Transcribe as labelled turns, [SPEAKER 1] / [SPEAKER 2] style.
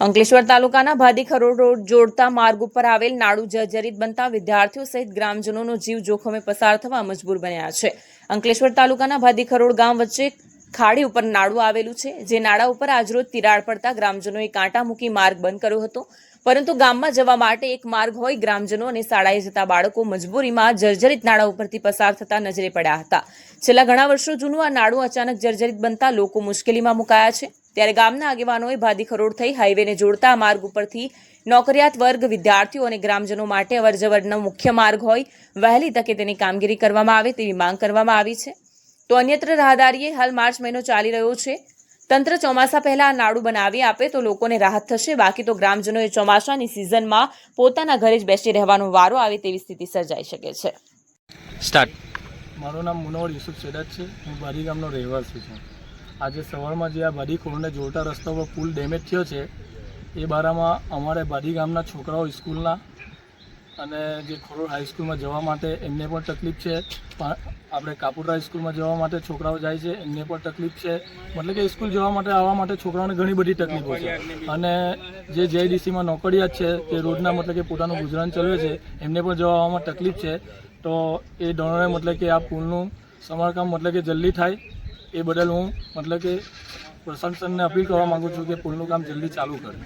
[SPEAKER 1] અંકલેશ્વર તાલુકાના ભાદીખરોડ રોડ જોડતા માર્ગ ઉપર આવેલ નાડું જર્જરિત બનતા વિદ્યાર્થીઓ સહિત ગ્રામજનોનો જીવ જોખમે પસાર થવા મજબૂર બન્યા છે. અંકલેશ્વર તાલુકાના ભાદીખરોડ ગામ વચ્ચે ખાડી ઉપર નાડું આવેલું છે, જે નાડા ઉપર આજરોજ તિરાડ પડતા ગ્રામજનોએ કાંટા મૂકી માર્ગ બંધ કર્યો હતો. પરંતુ ગામમાં જવા માટે એક માર્ગ હોય, ગ્રામજનો અને શાળાએ જતા બાળકો મજબૂરીમાં જર્જરિત નાળા ઉપરથી પસાર થતા નજરે પડ્યા હતા. છેલ્લા ઘણા વર્ષો જૂનું આ નાડું અચાનક જર્જરિત બનતા લોકો મુશ્કેલીમાં મુકાયા છે. ત્યારે ગામના આગેવાનોએ ભાદીખરોડ થઈ હાઈવેને જોડતા આ માર્ગ ઉપરથી નોકરિયાત વર્ગ વિદ્યાર્થીઓ અને ગ્રામજનો માટે અવરજવરનો મુખ્ય માર્ગ હોય વહેલી તકે તેની કામગીરી કરવામાં આવે તેવી માંગ કરવામાં આવી છે. તો અન્યત્ર રાહદારીએ હાલ માર્ચ મહિનો ચાલી રહ્યો છે. તંત્ર ચોમાસા પહેલા આ નાડું બનાવી આપે તો લોકોને રાહત થશે. બાકી તો ગ્રામજનોએ ચોમાસાની સિઝનમાં પોતાના ઘરે જ બેસી રહેવાનો વારો આવે તેવી સ્થિતિ સર્જાઈ શકે છે.
[SPEAKER 2] સ્ટાર્ટ
[SPEAKER 3] મારું નામ મુનવર યુસુફ સેદાત છે. હું બારી ગામનો રહેવાસી છું. આજે સવારમાં જે આ બારી ખોરને જોડતા રસ્તા પર પુલ ડેમેજ થયો છે, એ બારામાં અમારે બારી ગામના છોકરાઓ સ્કૂલના અને જે ખોરોડ હાઈસ્કૂલમાં જવા માટે એમને પણ તકલીફ છે. આપણે કાપુરા સ્કૂલમાં જવા માટે છોકરાઓ જાય છે, એમને પણ તકલીફ છે. મતલબ કે સ્કૂલ જવા માટે, આવવા માટે છોકરાઓને ઘણી બધી તકલીફો છે. અને જે જેડીસીમાં નોકરિયાત છે, તે રોજના મતલબ કે પોતાનું ગુજરાન ચલાવે છે, એમને પણ જવા આવવામાં તકલીફ છે. તો એ ડોનરે મતલબ કે આ પુલનું સમારકામ મતલબ કે જલ્દી થાય. એ બદલ હું મતલબ કે પ્રશાસનને અપીલ કરવા માગું છું કે પુલનું કામ જલ્દી ચાલુ કરે.